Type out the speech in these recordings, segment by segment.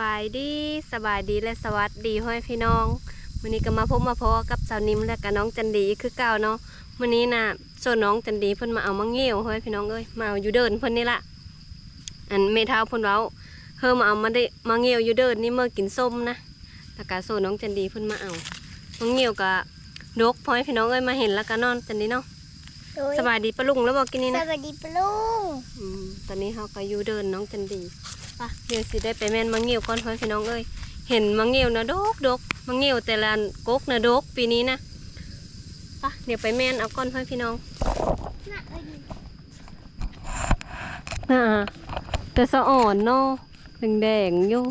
บายดีสบายดีและสวัสดีห้อยพี่น้องวันนี้ก็มาพบมาพอกับสาวนิมและกับน้องจันดีคือเก่าเนาะวันนี้น่ะส่วนน้องจันดีเพิ่นมาเอามังเงี้ยวห้อยพี่น้องเอ้ยมาเอาอยู่เดินเพิ่นนี่ละอันเมทาวเพิ่นเว้าเฮอมาเอามาได้มังเงี้ยวอยู่เดินนี่เมื่อกินส้มนะแล้วก็ส่วนน้องจันดีเพิ่นมาเอามังเงี้ยวกับดกห้อยพี่น้องเอ้ยมาเห็นแล้วก็นอนจันดีเนาะโดยสบายดีปะลุงแล้วบอกกินนี่สนะวัสดีปะลุงอืมตอนนี้เขาก็อยู่เดินน้องจันดี ปะเดี๋ยวสิได้ไปแม่นมังเงียวก่อนพ่อพี่น้องเอ้ยเห็นมังเงียวนะดกดกมังเงียวแต่ละกกนะดกปีนี้นะป่ะเดี๋ยวไปแม่นเอาก้อนพ่อพี่น้องน่ะเอ้ยน่าแต่สะอ่อนเนาะแดงๆอยู่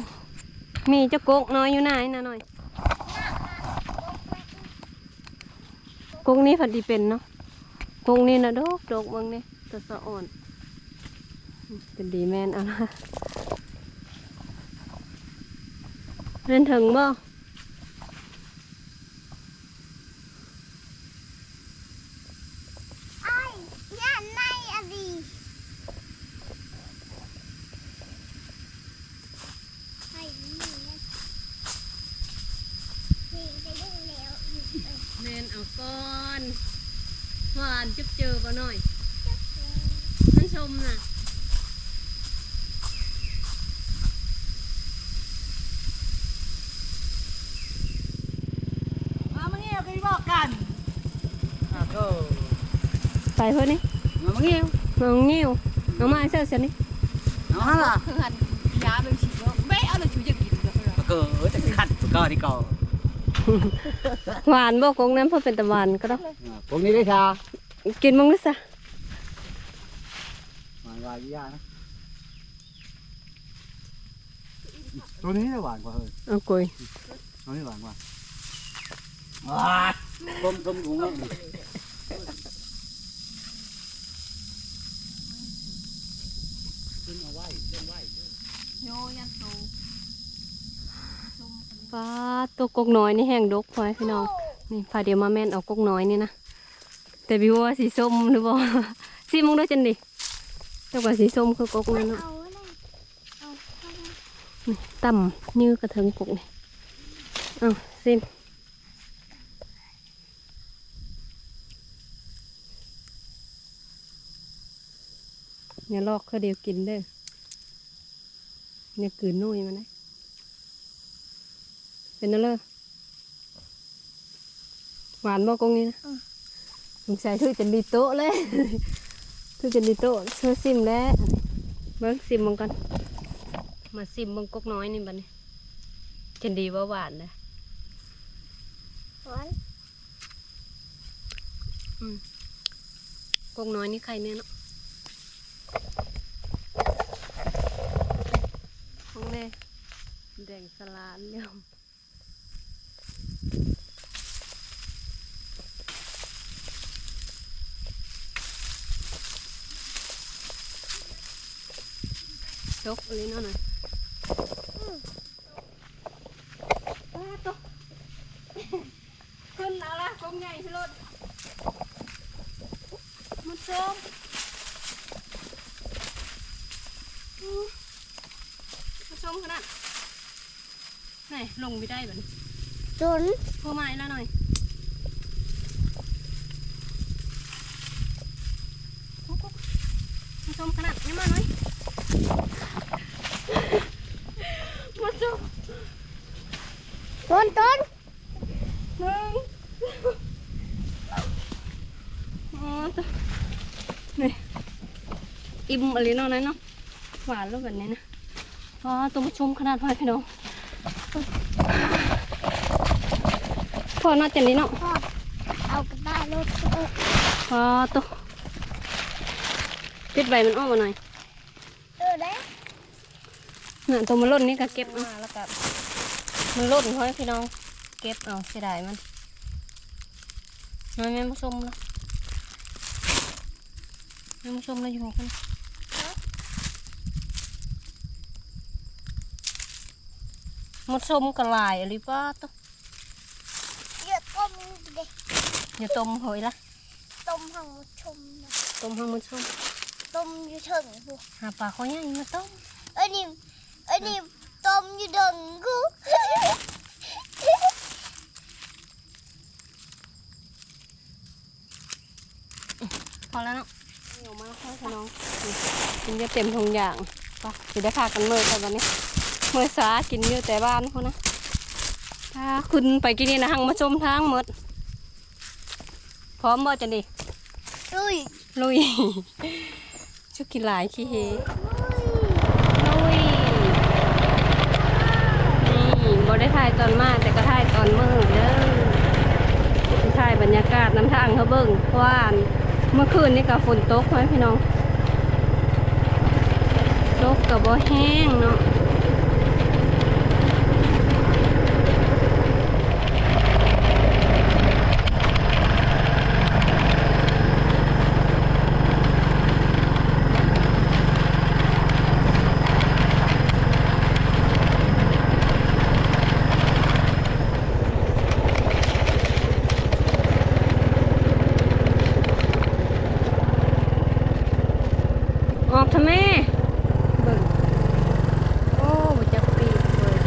มีเจ้ากกน้อยอยู่ไหนนะหน่อยกกนี้ผัดดีเป็นเนาะกกนี้นะดกดกเบางนี่แต่สะอ่อนเป็นดีแม่นเอาละ นั่นถึงบ่ ไอ้ยานในอะดีไอ้นี่นะเพลงจะยุ่งแล้วอยู่เอ้ย แม่นเอาก้อนหวานจุบเจอบ่หน่อย จักแล้ว ท่านชมน่ะ มามาเงี้ยวกันบอกกันอะก็ไปเพื่อนนี่มามาเงี้ยวน้องงิ้วน้องมาเสื้อเสียนี่เอาฮะล่ะคือหันยาเป็นฉีดว่าไม่เอาเลยชูจะกินเลยก็เกิดจะขัดก็ที่เก่าหวานบ่กงน้ำเพื่อเป็นตะวันก็ต้องพวกนี้ได้ชากินมั้งนะซะหวานหวานยานะตัวนี้หวานกว่าเฮ้ยเอากุยตัวนี้ห ต้มต้มถุงแล้วโยยันโตปลาตัวกกน้อยนี่แห้งดกพอยพี่น้องนี่พาเดี๋ยวมาแม่นเอากกน้อยนี่นะแต่บิวว่าสีส้มหรือบ่สีมงด้วยจันดิแต่ว่าสีส้มคือกกนั่นเนาะเอาเลยเอาเข้ามานี่ต่ำยื้อกระเทิงกกนี่เอาซิม อย่าลอกคือเดียวกินเด้ออย่ากลืนนุ่ยมันนะเป็นนั่นเลยหวานบ่กงนี้นะสงสัยถือจะดีโต๊ะเลยถือจะดีโต๊ะเชื่อซิมแล้วเบิ้งซิมมังกันมาซิมเบังกกน้อยนี่บัดนี้จะดีว่าหวานนะหวานกกน้อยนี่ใครเนี่ยเนาะ ของแน่แดงสลานเนี่ยจกอันนี้เนาะหน่อยอ้าตัวขึ้นเอาละกงใหญ่สิรถมันส้มอู้มันส้มขนาดไห นลงไม่ได้แบบนี้จนพอไม้แล้วหน่อยกุ๊กกุ๊กมันส้มขนาดนี้มาหน่อยมันส้มต้นต้นหนึ่งอ๋อตัวนี่อิ่มอะไรเนาะนั่นเนาะหวานแล้วแบบนี้นะอ๋อตัวมันชุ่มขนาดพ่อพี่น้อง พอน่าจะนี้เนาะพ่อเอากระต่ายรถเออพอตัวปิดใบมันออกมาหน่อยเออได้น่ะตัวมันล่นนี่ก็เก็บเอามาแล้วก็มันล่นพ่อพี่น้อง เก็บเอาเสียดายมันน้อยแม่ผสมแล้วแม่ผสมแล้วอยู่ของกันมดส้มกระลายอะไรป้าตัว เยอะต้มเด็ก อย่าต้มหอยละต้มหังชมนะต้มห้างมดส้มต้มอยู่เถิงพวกหาปลาเขาใหญ่มาต้มเอ้ยนี่เอ้ยนี่ต้ต้มอยู่ดึงกูพอแล้วเนาะเดี๋ยวมาค่อยๆน้องนี่กินจะเต็มทุงอย่างไปสิได้พากันเมื่อกันวันนี้ เมื่อสากินอยู่แต่บ้านเขานะถ้าคุณไปกินนี่นะหังมาชมทางหมด พร้อมบ่จันดีอุ้ยลุยชุกกินหลายขี้เฮลุยนี่บ่ได้ถ่ายตอนมาแต่ก็ถ่ายตอนมือเด้อถ่ายบรรยากาศน้ำทางเขาเบิ่งเพราะว่าเมื่อคืนนี่ก็ฝนตกไว้พี่น้องตกกับบ่แห้งเนาะออกทำไมเบิ่งโอ้บ่จักปีกเลย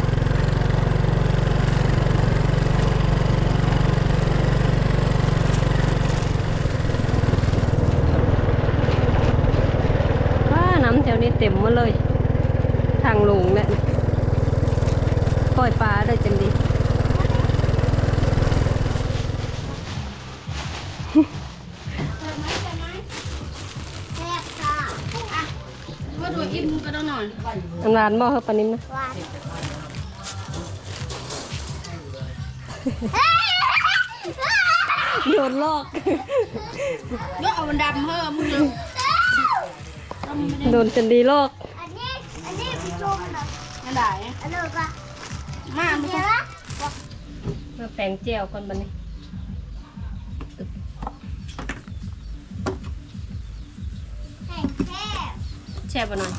ว้าน้ำแถวนี้เต็มหมาเลย ทางลงเนี่ยปล่อยปลาได้จังดี แซ่บค่ะอะ ว่าดู อิ่มก็ต้องนอนอันหวานบ่เฮาปานนี้นะหวานโดนลอกยกเอามันดำเพิ่มมึงเลยโดนจันดีลอกอันนี้อันนี้ผู้ชมนะนั่นได้อันนี้ก็มามึงเดี๋ยวนะมาแปลงเจียวก่อนบัดนี้ แช่บ่หน่อย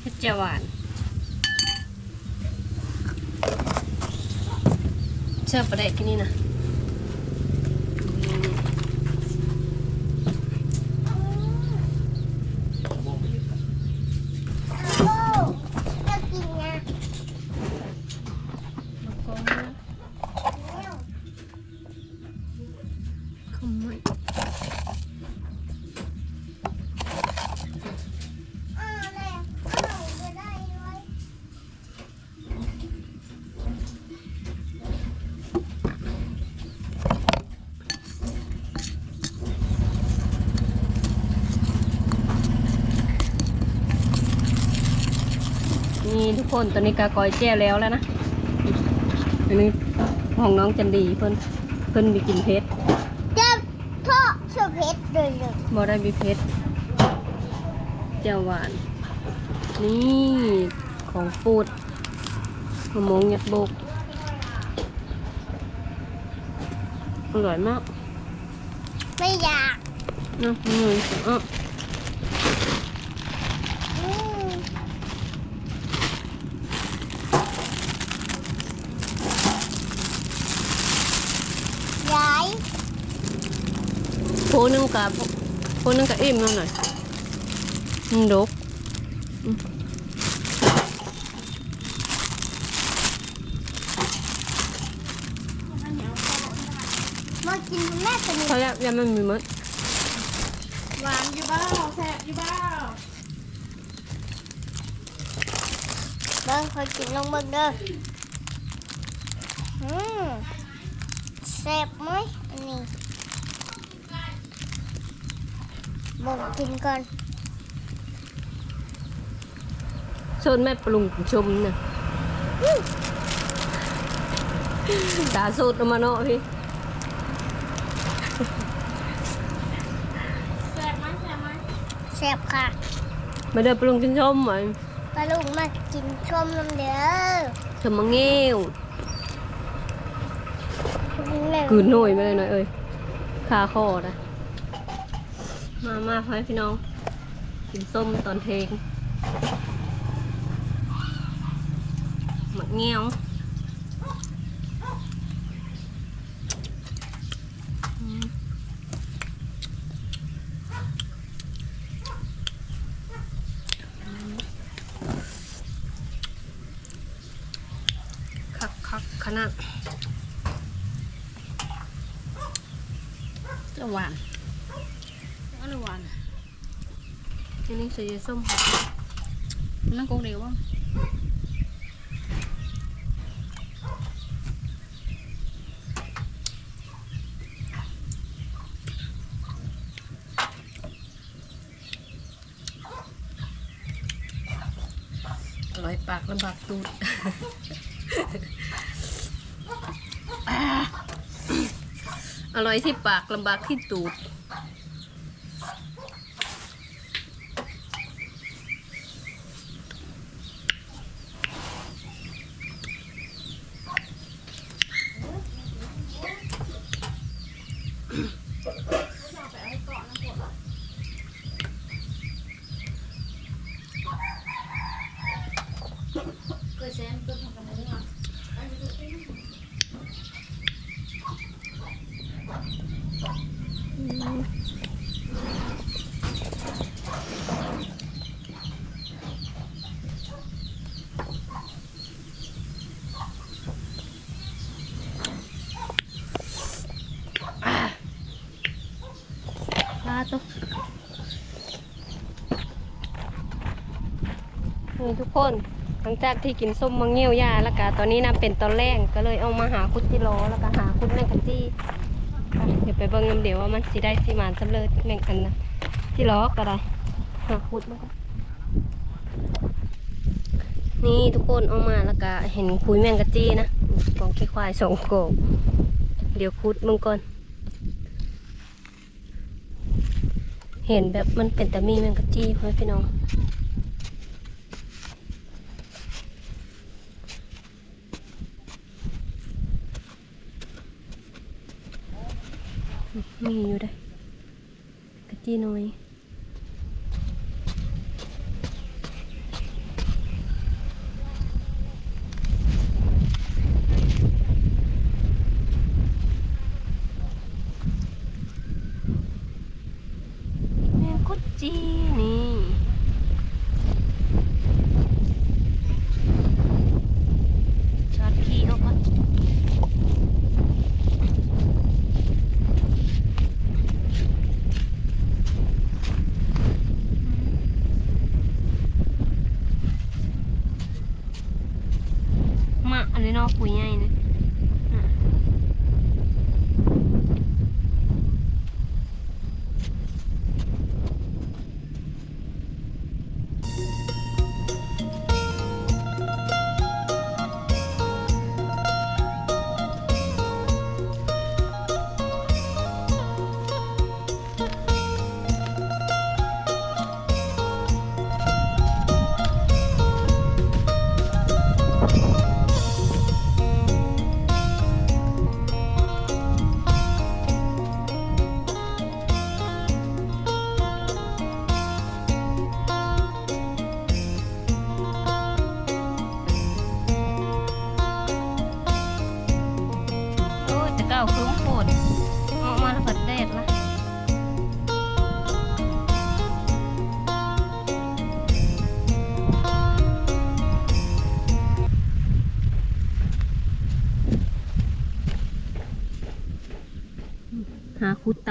เฮ็ดเจียวหวาน เชื่อประเด็กกินนี่นะ โอ้จะกินนะ ขมไม่ อ้าวแม่อ้าวจะได้ไว้ นี่ทุก คนตอนนี้กากอยแจ้วแล้วแล้วนะ อันนี้ของน้องจันดีเพิ่นเพิ่นมีกินเพชรจะทอดเสือเพชรเลยเลยบ่ได้มีเพชรเจียวหวาน นี่ของปูดมะม่วงยัดโบกอร่อยมาก ไม่อยากนะนี่อะ อืมยาย โพ นึงกับโพนึงกับอิ่มแล้วหน่อยมันดกมากินแม่ตัวนี้เขาแล้วยังไม่มีมดหวานอยู่บ้าแซ่บอยู่บ้าเบิ้งคอยกินลงเบิ้งเด้ออืมแซ่บไหมอันนี้ บอกกินก่อนชนแม่ปรุงชมน่ะตาสูดออกมาเนาะพี่แซ่บไหมแซ่บไหมแซ่บค่ะมาเดินปรุงกินชมไหมปลาลูกมากินชมน้ำเด้อชมมังเงี้ยวแม่กืนหน่อยมาเลยหน่อยเอ้ยขาคอนะ มามาพ่อพี่น้อง กินส้มตอนเพลงหมักเงี้ยวอืมคักคักขนาด จะหวานอะไรหวาน อันนี้ใส่ส้มนั่งกงเดียวว่าอร่อยปากลำบากตูดอร่อยที่ปากลำบากที่ตูด เคยแซมเกิดทำกันได้ไหม ลาตุ นี่ทุกคนหลังจากที่กินส้มมังเงี้ยวยาแล้วก็ตอนนี้นะเป็นตอนแรกก็เลยเอามาหาคุดจิโรแล้วก็หาคุดแมงกะจี้เดี๋ยวไปเบิ่งน้ำเดี๋ยวว่ามันสิได้สิมานสำเร็จแมงกันนะจิโรก็ได้หาคุดมันก็นี่ทุกคนเอามาแล้วก็เห็นคุยแมงกะจี้นะกองขี้ควายสองโกกเดี๋ยวคุดมึงก่อน เห็นแบบมันเป็นแต่มีแมงกะจี้พ่อแม่พี่น้อง มีอยู่ได้กะจีน้อย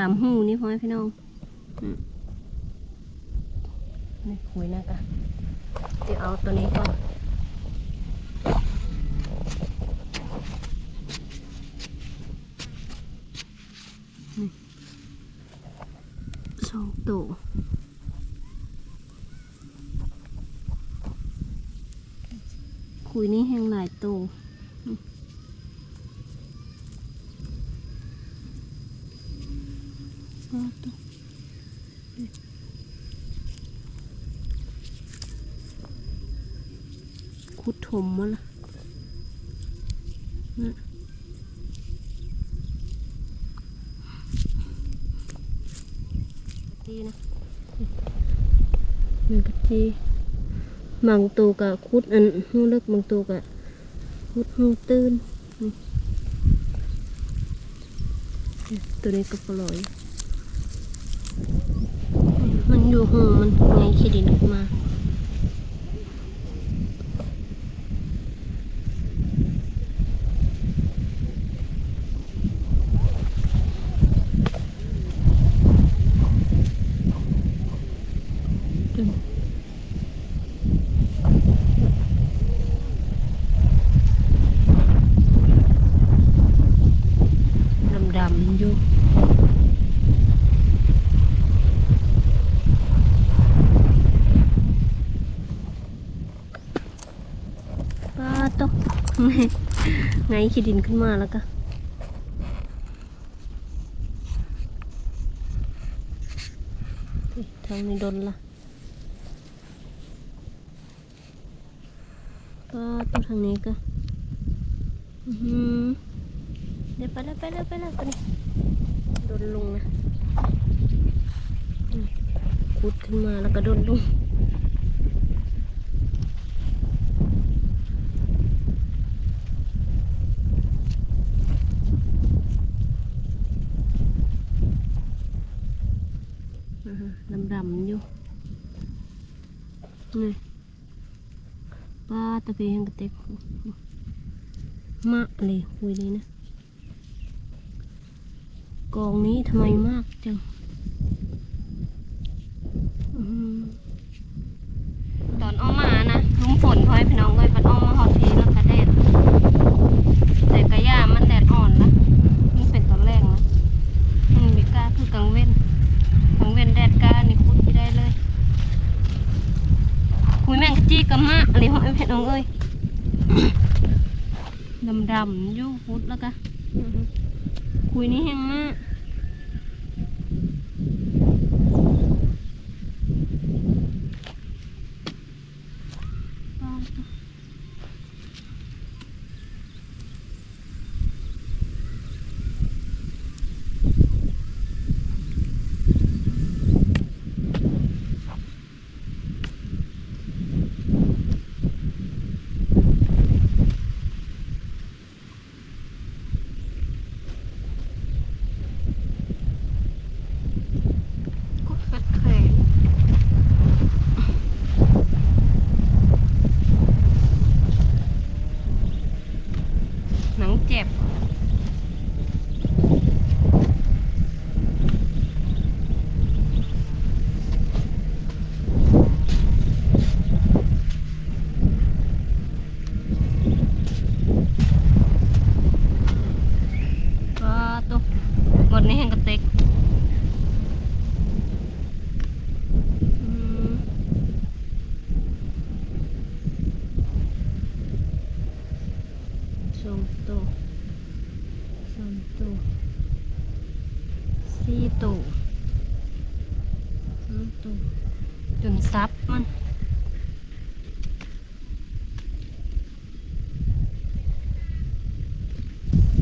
าคุดตามหูนี่พ่อแม่พี่น้องอืมนี่คุยนะกะเดี๋ยวเอาตัวนี้ก่อนสองตัวคุยนี่แห้งหลายตัวอืมเอาตัวคุดถมมาละน่ะ จีนะ ที่บางตัวกะคุดอันหูเลิกบางตัวกะคุดหูตื้นตัวนี้ก็ปล่อยมันอยู่หูมันไงขี้ดินขึ้นมา ดำดำๆอยู่ป้าตก ไง ขี้ดินขึ้นมาแล้วก็ทางนี้โดนละป้าตกทางนี้ก็อือหือเดี๋ยวไปแล้วไปแล้วไปแล้วไปนี่โดนลงนะขุดขึ้นมาแล้วก็โดนลงดำดำๆอยู่นี่ป้า ตะเพียงกระเต็กมะเลยคุยเลยนะกองนี้ทำไมมากจังอืมตอนออกมานะลุ้มฝนพอให้พี่น้องเลยมันออกมาหอดทีแล้วก็แดดแต่กระยามันแดดอ่อนละนี่เป็นตอนแรกนะมันมีกล้าคือกลางเว้นกลางเว้นแดดกล้านี่คุดไม่ได้เลยคุยแม่งกะจี้กับมะอะไรของไอ้พี่น้องเอ้ย ดำอยู่คุดแล้วก็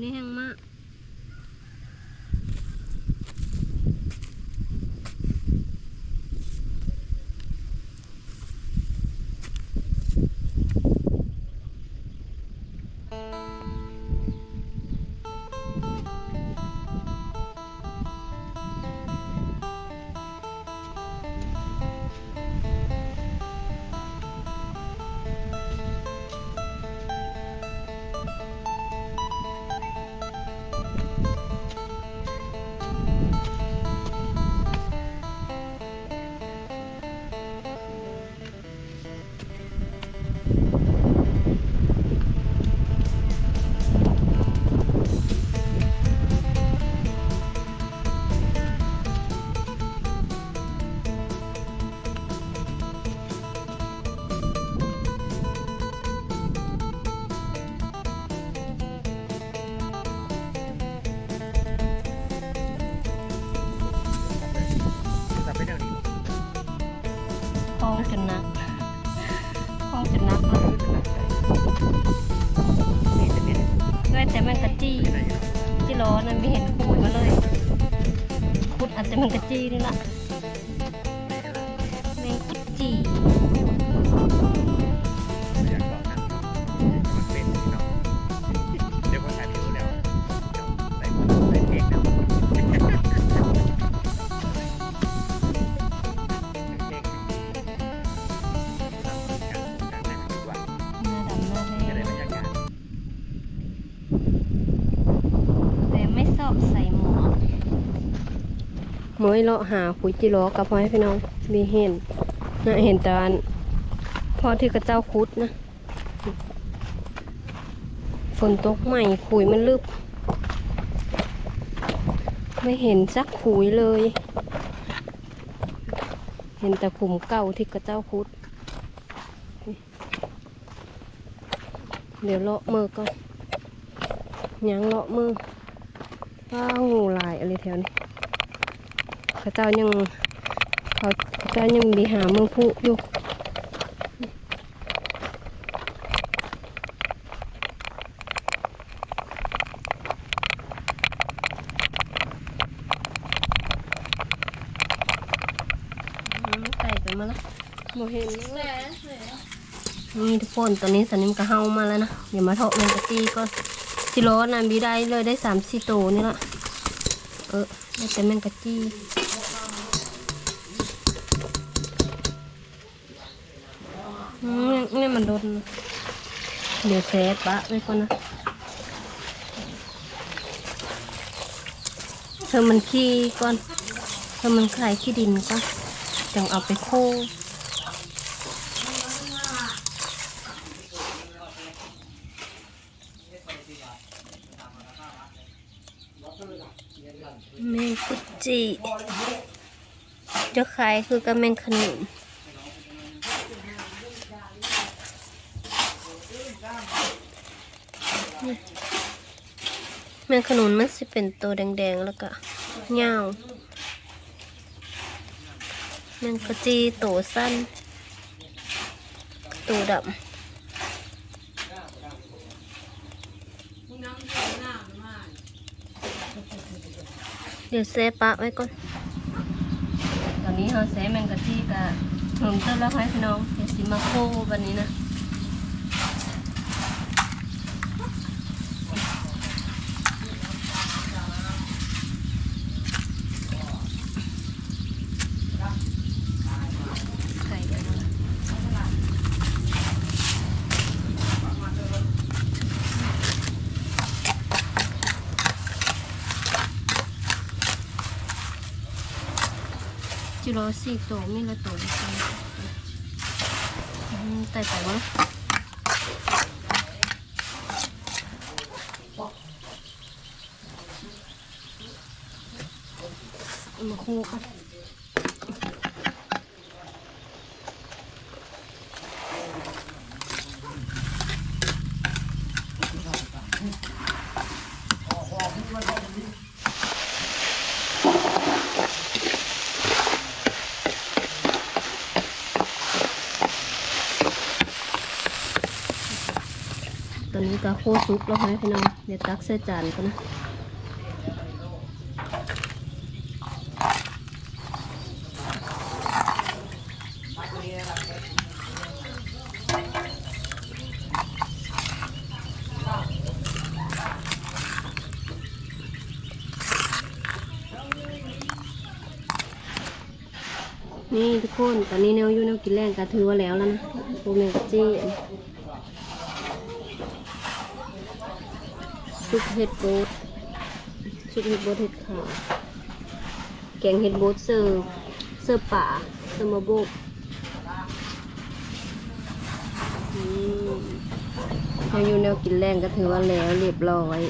ในแห้งมาก ล้อนั้นไม่เห็นขูดมาเลยขุดอาจจะมันกระจี้นี่แหละ หมวยเลาะหาคุยจิโร่กับพ่อให้พี่น้องมีเห็นน่าเห็นแตอนพอที่กระเจ้าคุดนะฝนตกใหม่ขุยมันลึบ ไม่เห็นสักขุยเลย เห็นแต่ขุมเก่าที่กระเจ้าคุด เดี๋ยวเลาะมือก่อนยังเลาะมือว้าวงูลายอะไรแถวนี้ กระเจ้ายังเขากระเจ้ายังดีหาเมืองผู้อยู่อืมไก่กันมาแล้วโมเห็นเลยนี่ทุกคนตอนนี้สันนิมก็เฮามาแล้วนะเดี๋ยวมาเทาะแมงกะตีก่อนสิโลนะบีได้เลยได้สามสี่ตัวนี่ละเออได้แต่แมงกะจี มันโดนเดี๋ยวแซดปะไว้ก่อนนะเธอมันขี้ก่อนเธอมันคลายขี้ดินก่อนจังเอาไปโค้แมงกุจิเจะขายคือกับแมงขนุน แมงขนุนมันสิเป็นตัวแดงๆ แล้วก็เงาแมงกะจีตัวสั้น ตัวดำเดี๋ยวเซฟปะไว้ก่อน ตอนนี้เราเซฟแมงกะจีกับเพิ่มเติมแล้วให้พี่น้องเดี๋ยวสิมาโควันนี้นะ จิโร่สี่ตัวมีละตัวแต่แต่ว่าอามาคู่กัน ก็โคซุปแล้วให้พี่น้องเดี๋ยวตักใส่จานกันนะนี่ทุกคนตอนนี้แนวอยู่แนวกินแรงก็ถือว่าแล้วแล้วนะโอเมกจี้ ซุป เห็ดโบดซุปเห็ดโบดเห็ดขาวแกงเห็ดโบดเสิร์ฟเสิร์ฟป่าเสิร์ฟมาโบกอืมแนวอยู่แนวกินแรงก็ถือว่าแล้วเรียบร้อย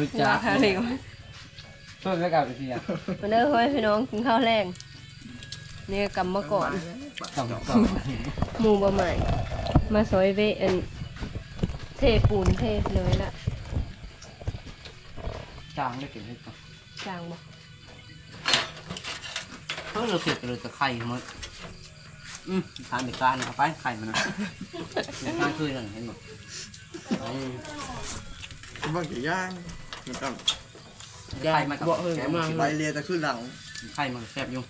รู้จักเร็วเพิ่มแล้วกับไปสิอะมาเด้อพ่อแม่พี่น้องกินข้าวแรงนี่กำมาก่อน สองสองหมูบะใหม่มาซอยเวอัน เทปูนเทเลยละจางได้เก็บให้ก่อนจางบอกเออเราเก็บไปเลยแต่ไข่หมดอืมทานเด็กการเอาไปไข่มันนะเด็กการคือนั่นเห็นหมดบางทีย่างมันก็ไข่มันกับแกงมันใบเรียแต่ขึ้นหลังไข่มันแซ่บอยู่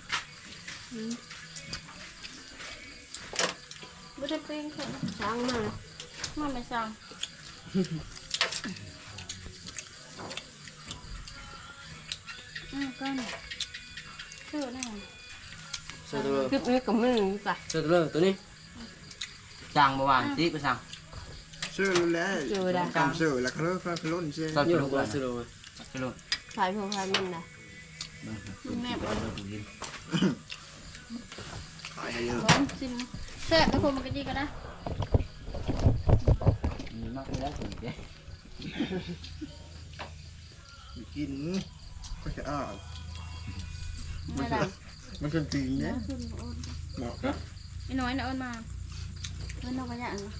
บ่ได้เป็นค่ะช้างมามาไม่สั่งอืมก้อนชื่อแน่เสือตัวคลิปนี้ก็มึงจ้ะเสือตัวตัวนี้จาง เมื่อวานจีไปสั่งชื่อรู้แล้วจำชื่อแล้วเขาเลิกเขาล้นชื่อตอนจะรู้กันจะรู้จะรู้สายพวกพายมันนะ แม่บขายเยอะร้องซิมแซ่บแล้วคนมันก็ดีกันนะมีมากแล้วถึงเจ๊กินก็จะอ้าวไม่ได้มันเป็นจริงเนี่ยขึ้นโอนเหมาะไอ้น้อยนะโอนมาเงินนอกกระยะนะ